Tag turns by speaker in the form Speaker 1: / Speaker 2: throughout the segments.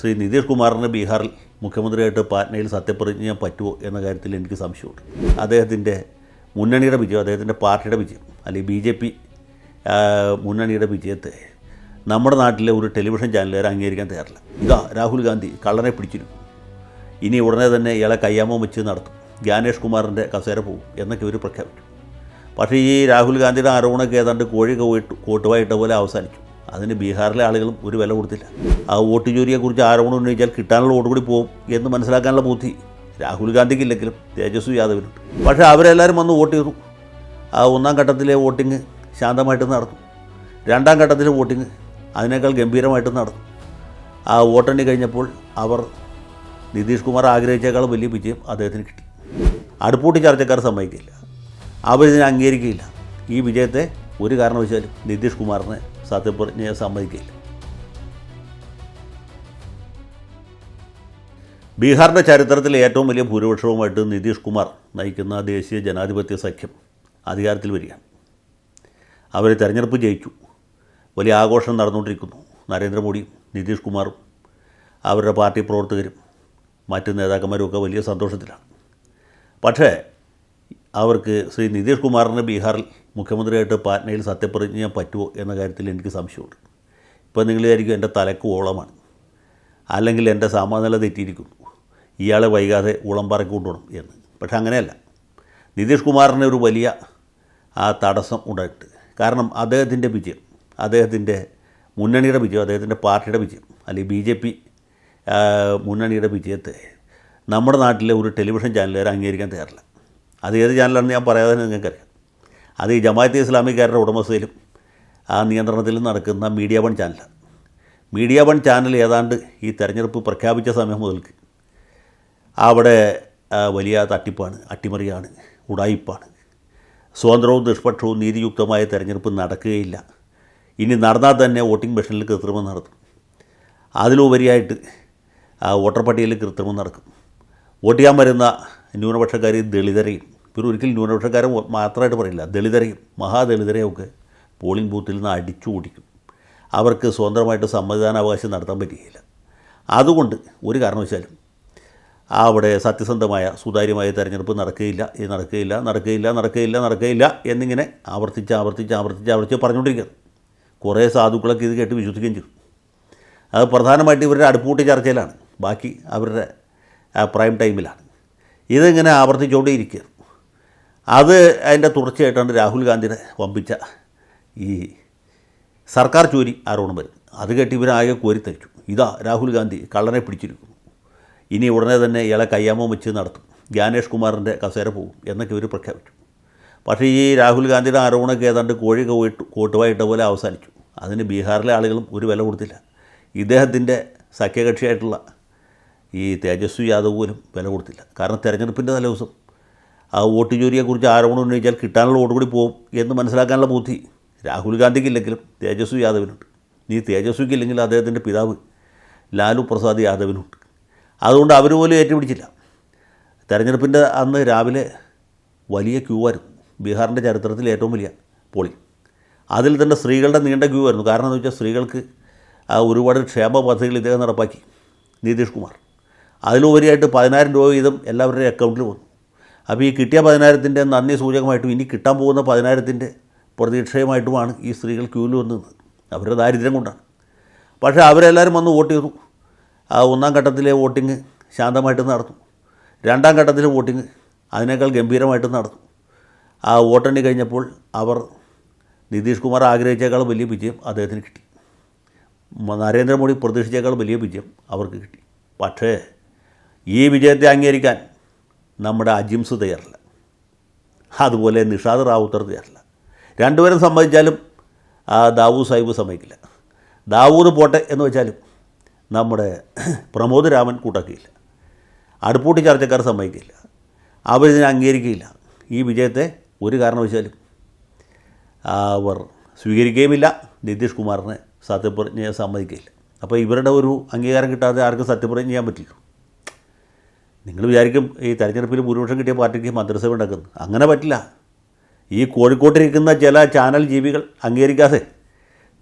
Speaker 1: ശ്രീ നിതീഷ് കുമാറിന് ബീഹാറിൽ മുഖ്യമന്ത്രിയായിട്ട് പാറ്റ്നയിൽ സത്യപ്രതിജ്ഞ പറ്റുമോ എന്ന കാര്യത്തിൽ എനിക്ക് സംശയമുണ്ട്. അദ്ദേഹത്തിന്റെ മുന്നണിയുടെ വിജയം അദ്ദേഹത്തിന്റെ പാർട്ടിയുടെ വിജയം അല്ലെങ്കിൽ ബി ജെ പി മുന്നണിയുടെ വിജയത്തെ നമ്മുടെ നാട്ടിലെ ഒരു ടെലിവിഷൻ ചാനലുകാർ അംഗീകരിക്കാൻ തയ്യാറില്ല. ഇതാ രാഹുൽ ഗാന്ധി കള്ളനെ പിടിച്ചിരുന്നു. ഇനി ഉടനെ തന്നെ ഇയാളെ കയ്യാമം വെച്ച് നടത്തും. ജ്ഞാനേഷ് കുമാറിന്റെ കസേര പോകും എന്നൊക്കെ ഇവർ പ്രഖ്യാപിച്ചു. പക്ഷേ ഈ രാഹുൽ ഗാന്ധിയുടെ ആരോപണമൊക്കെ ഏതാണ്ട് കോഴി കോട്ടുവായിട്ട പോലെ അവസാനിച്ചു. അതിന് ബീഹാറിലെ ആളുകളും ഒരു വില കൊടുത്തില്ല. ആ വോട്ട് ചോരിയെക്കുറിച്ച് ആരോപണം ഉന്നയിച്ചാൽ കിട്ടാനുള്ള വോട്ട് കൂടി പോകും എന്ന് മനസ്സിലാക്കാനുള്ള ബുദ്ധി രാഹുൽ ഗാന്ധിക്കില്ലെങ്കിലും തേജസ്വി യാദവിനുണ്ട്. പക്ഷേ അവരെല്ലാവരും വന്ന് വോട്ട് ചെയ്തു. ആ ഒന്നാം ഘട്ടത്തിലെ വോട്ടിംഗ് ശാന്തമായിട്ട് നടന്നു. രണ്ടാം ഘട്ടത്തിലെ വോട്ടിംഗ് അതിനേക്കാൾ ഗംഭീരമായിട്ട് നടന്നു. ആ വോട്ടെണ്ണി കഴിഞ്ഞപ്പോൾ അവർ നിതീഷ് കുമാർ ആഗ്രഹിച്ചേക്കാൾ വലിയ വിജയം അദ്ദേഹത്തിന് കിട്ടി. അടുപ്പൂട്ടി ചർച്ചക്കാർ സമ്മതിക്കില്ല. അവരിതിനെ അംഗീകരിക്കുകയില്ല ഈ വിജയത്തെ ഒരു കാരണവശാലും നിതീഷ് കുമാറിനെ സത്യപ്രതിജ്ഞയെ സമ്മതിക്കില്ല. ബീഹാറിന്റെ ചരിത്രത്തിലെ ഏറ്റവും വലിയ ഭൂരിപക്ഷവുമായിട്ട് നിതീഷ് കുമാർ നയിക്കുന്ന ദേശീയ ജനാധിപത്യ സഖ്യം അധികാരത്തിൽ വരികയാണ്. അവർ തെരഞ്ഞെടുപ്പ് ജയിച്ചു. വലിയ ആഘോഷം നടന്നുകൊണ്ടിരിക്കുന്നു. നരേന്ദ്രമോദിയും നിതീഷ് കുമാറും അവരുടെ പാർട്ടി പ്രവർത്തകരും മറ്റ് നേതാക്കന്മാരും ഒക്കെ വലിയ സന്തോഷത്തിലാണ്. പക്ഷേ അവർക്ക് ശ്രീ നിതീഷ് കുമാറിന് ബീഹാറിൽ മുഖ്യമന്ത്രിയായിട്ട് പാറ്റ്നയിൽ സത്യപ്രതിജ്ഞ പറ്റുമോ എന്ന കാര്യത്തിൽ എനിക്ക് സംശയമുണ്ട്. ഇപ്പോൾ നിങ്ങൾ വിചാരിക്കും എന്റെ തലക്ക് ഓളമാണ്. അല്ലെങ്കിൽ എന്റെ സാമാനില തെറ്റിയിരിക്കുന്നു. ഇയാളെ വൈകാതെ ഊളം പറക്കൊണ്ടുപോകണം എന്ന്. പക്ഷെ അങ്ങനെയല്ല. നിതീഷ് കുമാറിന് ഒരു വലിയ ആ തടസ്സം ഉണ്ടായിട്ട്. കാരണം അദ്ദേഹത്തിന്റെ വിജയം അദ്ദേഹത്തിന്റെ മുന്നണിയുടെ വിജയം അദ്ദേഹത്തിന്റെ പാർട്ടിയുടെ വിജയം അല്ലെങ്കിൽ ബി ജെ പി മുന്നണിയുടെ വിജയത്തെ നമ്മുടെ നാട്ടിലെ ഒരു ടെലിവിഷൻ ചാനലുകാർ അംഗീകരിക്കാൻ തയ്യാറില്ല. അത് ഏത് ചാനലാണെന്ന് ഞാൻ പറയാതെ നിങ്ങൾക്കറിയാം. അത് ഈ ജമാഅത്ത് ഇസ്ലാമിക്കാരുടെ ഉടമസ്ഥയിലും ആ നിയന്ത്രണത്തിലും നടക്കുന്ന മീഡിയ വൺ ചാനലാണ് മീഡിയ വൺ ചാനൽ ഏതാണ്ട് ഈ തെരഞ്ഞെടുപ്പ് പ്രഖ്യാപിച്ച സമയം മുതൽക്ക് അവിടെ വലിയ തട്ടിപ്പാണ് അട്ടിമറിയാണ് ഉടായിപ്പാണ്. സ്വതന്ത്രവും നിഷ്പക്ഷവും നീതിയുക്തമായ തെരഞ്ഞെടുപ്പ് നടക്കുകയില്ല. ഇനി നടന്നാൽ തന്നെ വോട്ടിംഗ് മെഷീനിൽ കൃത്രിമം നടത്തും. അതിലുപരിയായിട്ട് വോട്ടർ പട്ടികയിൽ കൃത്രിമം നടക്കും. വോട്ട് ചെയ്യാൻ വരുന്ന ന്യൂനപക്ഷക്കാർ ദളിതരെയും ഇവർ ഒരിക്കലും ന്യൂനപക്ഷക്കാരെ മാത്രമായിട്ട് പറയില്ല. ദളിതരെയും മഹാദളിതരെയും ഒക്കെ പോളിംഗ് ബൂത്തിൽ നിന്ന് അടിച്ചു ഓടിക്കും അവർക്ക് സ്വതന്ത്രമായിട്ട് സമ്മതിദാനാവകാശം നടത്താൻ പറ്റുകയില്ല. അതുകൊണ്ട് ഒരു കാരണവശാലും അവിടെ സത്യസന്ധമായ സുതാര്യമായ തെരഞ്ഞെടുപ്പ് നടക്കുകയില്ല ഇത് നടക്കുകയില്ല നടക്കുകയില്ല നടക്കുകയില്ല നടക്കുകയില്ല എന്നിങ്ങനെ ആവർത്തിച്ച് ആവർത്തിച്ച് ആവർത്തിച്ച് ആവർത്തിച്ച് പറഞ്ഞുകൊണ്ടിരിക്കുന്നത് കുറേ സാധുക്കളൊക്കെ ഇത് കേട്ട് വിശ്വസിക്കുകയും ചെയ്തു. അത് പ്രധാനമായിട്ട് ഇവരുടെ അടുപ്പൂട്ടി ചർച്ചയിലാണ്. ബാക്കി അവരുടെ പ്രൈം ടൈമിലാണ്. ഇതിങ്ങനെ ആവർത്തിച്ചുകൊണ്ടേയിരിക്കുകയാണ്. അത് അതിന്റെ തുടർച്ചയായിട്ടാണ് രാഹുൽ ഗാന്ധിയുടെ വമ്പിച്ച ഈ സർക്കാർ ചോരി ആരോണം വരും. അത് കേട്ട് ഇവരാകെ കോരിത്തരിച്ചു. ഇതാ രാഹുൽ ഗാന്ധി കള്ളനെ പിടിച്ചിരിക്കുന്നു. ഇനി ഉടനെ തന്നെ ഇയാളെ കയ്യാമോ വെച്ച് നടത്തും. ജ്ഞാനേഷ് കുമാറിന്റെ കസേര പോകും എന്നൊക്കെ ഇവർ പ്രഖ്യാപിച്ചു. പക്ഷേ ഈ രാഹുൽ ഗാന്ധിയുടെ ആരോപണമൊക്കെ ഏതാണ്ട് കോഴി കോയിട്ട് കോട്ടുവായിട്ട പോലെ അവസാനിച്ചു. അതിന് ബീഹാറിലെ ആളുകളും ഒരു വില കൊടുത്തില്ല. ഇദ്ദേഹത്തിന്റെ സഖ്യകക്ഷിയായിട്ടുള്ള ഈ തേജസ്വി യാദവ് പോലും വില കൊടുത്തില്ല. കാരണം തെരഞ്ഞെടുപ്പിന്റെ തലേദിവസം ആ വോട്ട് ചോരിയെക്കുറിച്ച് ആരോപണം ഉന്നയിച്ചാൽ കിട്ടാനുള്ള വോട്ട് കൂടി പോകും എന്ന് മനസ്സിലാക്കാനുള്ള ബുദ്ധി രാഹുൽ ഗാന്ധിക്കില്ലെങ്കിലും തേജസ്വി യാദവിനുണ്ട്. നീ തേജസ്വിക്കില്ലെങ്കിൽ അദ്ദേഹത്തിന്റെ പിതാവ് ലാലു പ്രസാദ് യാദവിനുണ്ട്. അതുകൊണ്ട് അവർ പോലും ഏറ്റുപിടിച്ചില്ല. തെരഞ്ഞെടുപ്പിന്റെ അന്ന് രാവിലെ വലിയ ക്യൂ ആയിരുന്നു. ബീഹാറിന്റെ ചരിത്രത്തിൽ ഏറ്റവും വലിയ പോളിംഗ്. അതിൽ തന്നെ സ്ത്രീകളുടെ നീണ്ട ക്യൂ ആയിരുന്നു. കാരണം എന്ന് വെച്ചാൽ സ്ത്രീകൾക്ക് ആ ഒരുപാട് ക്ഷേമ പദ്ധതികൾ ഇദ്ദേഹം നടപ്പാക്കി. നിതീഷ് കുമാർ. അതിലുപരിയായിട്ട് പതിനായിരം രൂപ വീതം എല്ലാവരുടെയും അക്കൗണ്ടിൽ വന്നു. അപ്പോൾ ഈ കിട്ടിയ പതിനായിരത്തിന്റെ നന്ദി സൂചകമായിട്ടും ഇനി കിട്ടാൻ പോകുന്ന പതിനായിരത്തിന്റെ പ്രതീക്ഷയുമായിട്ടുമാണ് ഈ സ്ത്രീകൾ ക്യൂവിൽ വന്നത്. അവരുടെ ദാരിദ്ര്യം കൊണ്ടാണ്. പക്ഷേ അവരെല്ലാവരും വന്ന് വോട്ട് ചെയ്തു. ആ ഒന്നാം ഘട്ടത്തിലെ വോട്ടിംഗ് ശാന്തമായിട്ട് നടന്നു. രണ്ടാം ഘട്ടത്തിലെ വോട്ടിംഗ് അതിനേക്കാൾ ഗംഭീരമായിട്ട് നടന്നു. ആ വോട്ടെണ്ണി കഴിഞ്ഞപ്പോൾ അവർ നിതീഷ് കുമാർ ആഗ്രഹിച്ചേക്കാൾ വലിയ വിജയം അദ്ദേഹത്തിന് കിട്ടി. നരേന്ദ്രമോദി പ്രതീക്ഷിച്ചേക്കാൾ വലിയ വിജയം അവർക്ക് കിട്ടി. പക്ഷേ ഈ വിജയത്തെ അംഗീകരിക്കാൻ നമ്മുടെ അജിംസ് തയ്യാറില്ല. അതുപോലെ നിഷാദ് റാവുത്തർ തയ്യാറില്ല. രണ്ടുപേരും സമ്മതിച്ചാലും ആ ദാവൂദ് സാഹിബ് സമ്മതിക്കില്ല. ദാവൂദ് പോട്ടെ എന്ന് വെച്ചാലും നമ്മുടെ പ്രമോദ് രാമൻ കൂട്ടാക്കിയില്ല. അടുപ്പൂട്ടി ചർച്ചക്കാർ സമ്മതിക്കില്ല. അവരിതിനെ അംഗീകരിക്കുകയില്ല ഈ വിജയത്തെ ഒരു കാരണവശാലും അവർ സ്വീകരിക്കുകയുമില്ല. നിതീഷ് കുമാറിനെ സത്യപ്രതിജ്ഞയെ സമ്മതിക്കുകയില്ല അപ്പോൾ ഇവരുടെ ഒരു അംഗീകാരം കിട്ടാതെ ആർക്കും സത്യപ്രതിജ്ഞ ചെയ്യാൻ പറ്റില്ല നിങ്ങൾ വിചാരിക്കും ഈ തെരഞ്ഞെടുപ്പിൽ ഭൂരിപക്ഷം കിട്ടിയ പാർട്ടിക്ക് മന്ത്രിസഭ ഉണ്ടാക്കുന്നു അങ്ങനെ പറ്റില്ല. ഈ കോഴിക്കോട്ടിരിക്കുന്ന ചില ചാനൽ ജീവികൾ അംഗീകരിക്കാതെ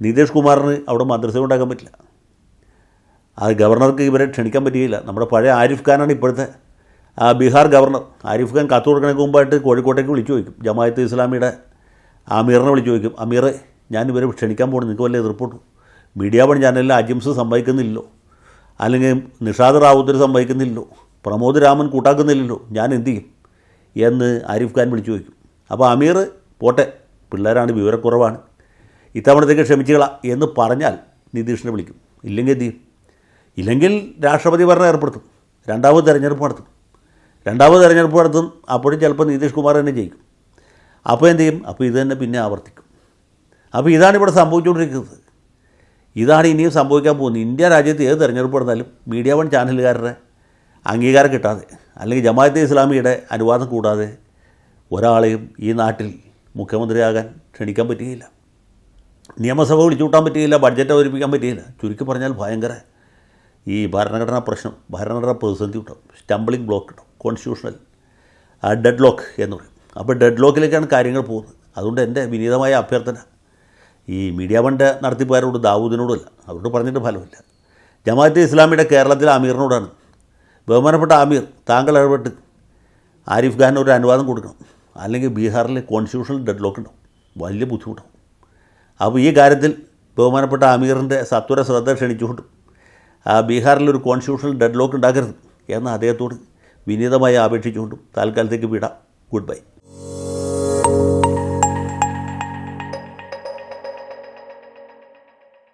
Speaker 1: നിതീഷ് കുമാറിന് അവിടെ മന്ത്രിസഭ ഉണ്ടാക്കാൻ പറ്റില്ല. അത് ഗവർണർക്ക് ഇവരെ ക്ഷണിക്കാൻ പറ്റിയില്ല. നമ്മുടെ പഴയ ആരിഫ് ഖാനാണ് ഇപ്പോഴത്തെ ബീഹാർ ഗവർണർ. ആരിഫ് ഖാൻ കത്ത് കൊടുക്കണേക്ക് മുമ്പായിട്ട് കോഴിക്കോട്ടേക്ക് വിളിച്ചു ചോദിക്കും. ജമായത്ത് ഇസ്ലാമിയുടെ അമീറിനെ വിളിച്ചു ചോദിക്കും. അമീറെ ഞാൻ ഇവരെ ക്ഷണിക്കാൻ പോകണം നിങ്ങൾക്ക് വല്ല എതിർപ്പുണ്ടോ? മീഡിയ പണി ചാനലിൽ അജിംസ് സംഭവിക്കുന്നില്ലല്ലോ. അല്ലെങ്കിൽ നിഷാദ് റാവുത്തർ സമ്മതിക്കുന്നില്ലല്ലോ പ്രമോദ് രാമൻ കൂട്ടാക്കുന്നില്ലല്ലോ. ഞാൻ എന്തു ചെയ്യും? എന്ന് ആരിഫ് ഖാൻ വിളിച്ചു ചോദിക്കും. അപ്പോൾ അമീർ പോട്ടെ പിള്ളേരാണ് വിവരക്കുറവാണ്. ഇത്തവണത്തേക്ക് ക്ഷമിച്ചുകളാ എന്ന് പറഞ്ഞാൽ നിതീഷിനെ വിളിക്കും. ഇല്ലെങ്കിൽ എന്തു ചെയ്യും? ഇല്ലെങ്കിൽ രാഷ്ട്രപതി ഭരണം ഏർപ്പെടുത്തും. രണ്ടാമത് തെരഞ്ഞെടുപ്പ് നടത്തും. രണ്ടാമത് തെരഞ്ഞെടുപ്പ് നടത്തും. അപ്പോഴും ചിലപ്പോൾ നിതീഷ് കുമാർ തന്നെ ജയിക്കും. അപ്പോൾ എന്തു ചെയ്യും? അപ്പോൾ ഇത് തന്നെ പിന്നെ ആവർത്തിക്കും. അപ്പോൾ ഇതാണ് ഇവിടെ സംഭവിച്ചുകൊണ്ടിരിക്കുന്നത്. ഇതാണ് ഇനിയും സംഭവിക്കാൻ പോകുന്നത്. ഇന്ത്യ രാജ്യത്ത് ഏത് തെരഞ്ഞെടുപ്പ് നടന്നാലും മീഡിയ വൺ ചാനലുകാരുടെ അംഗീകാരം കിട്ടാതെ അല്ലെങ്കിൽ ജമാഅത്തെ ഇസ്ലാമിയുടെ അനുവാദം കൂടാതെ ഒരാളെയും ഈ നാട്ടിൽ മുഖ്യമന്ത്രിയാകാൻ ക്ഷണിക്കാൻ പറ്റുകയില്ല നിയമസഭ വിളിച്ചുകൂട്ടാൻ പറ്റുകയില്ല ബഡ്ജറ്റ് അവതരിപ്പിക്കാൻ പറ്റുകയില്ല ചുരുക്കി പറഞ്ഞാൽ ഭയങ്കര ഈ ഭരണഘടനാ പ്രശ്നം ഭരണഘടനാ പ്രതിസന്ധി ഉണ്ടാവും സ്റ്റംബ്ലിംഗ് ബ്ലോക്ക് ഉണ്ടാവും കോൺസ്റ്റിറ്റ്യൂഷണൽ ഡെഡ് ലോക്ക് എന്ന് പറയും. അപ്പോൾ ഡെഡ് ലോക്കിലേക്കാണ് കാര്യങ്ങൾ പോകുന്നത്. അതുകൊണ്ട് എന്റെ വിനീതമായ അഭ്യർത്ഥന ഈ മീഡിയ ഫണ്ട് നടത്തിപ്പുകാരോട് ദാവൂദിനോടുമല്ല അവരോട് പറഞ്ഞിട്ട് ഫലമില്ല. ജമാഅത്തെ ഇസ്ലാമിയുടെ കേരളത്തിലെ അമീറിനോടാണ് ബഹുമാനപ്പെട്ട ആമീർ താങ്കൾ ഇടപെട്ട് ആരിഫ് ഖാൻ ഒരു അനുവാദം കൊടുക്കണം. അല്ലെങ്കിൽ ബീഹാറിൽ കോൺസ്റ്റിറ്റ്യൂഷണൽ ഡെഡ് ലോക്ക് ഉണ്ടാവും. വലിയ ബുദ്ധിമുട്ടാവും. അപ്പോൾ ഈ കാര്യത്തിൽ ബഹുമാനപ്പെട്ട ആമീറിന്റെ സത്വര ശ്രദ്ധ ക്ഷണിച്ചുകൊണ്ട് ബീഹാറിൽ ഒരു കോൺസ്റ്റിറ്റ്യൂഷണൽ ഡെഡ് ലോക്ക് ഉണ്ടാക്കരുത് എന്ന് അദ്ദേഹത്തോട് വിനീതമായി അപേക്ഷിച്ചുകൊണ്ടും താൽക്കാലത്തേക്ക് വിടാം. Good bye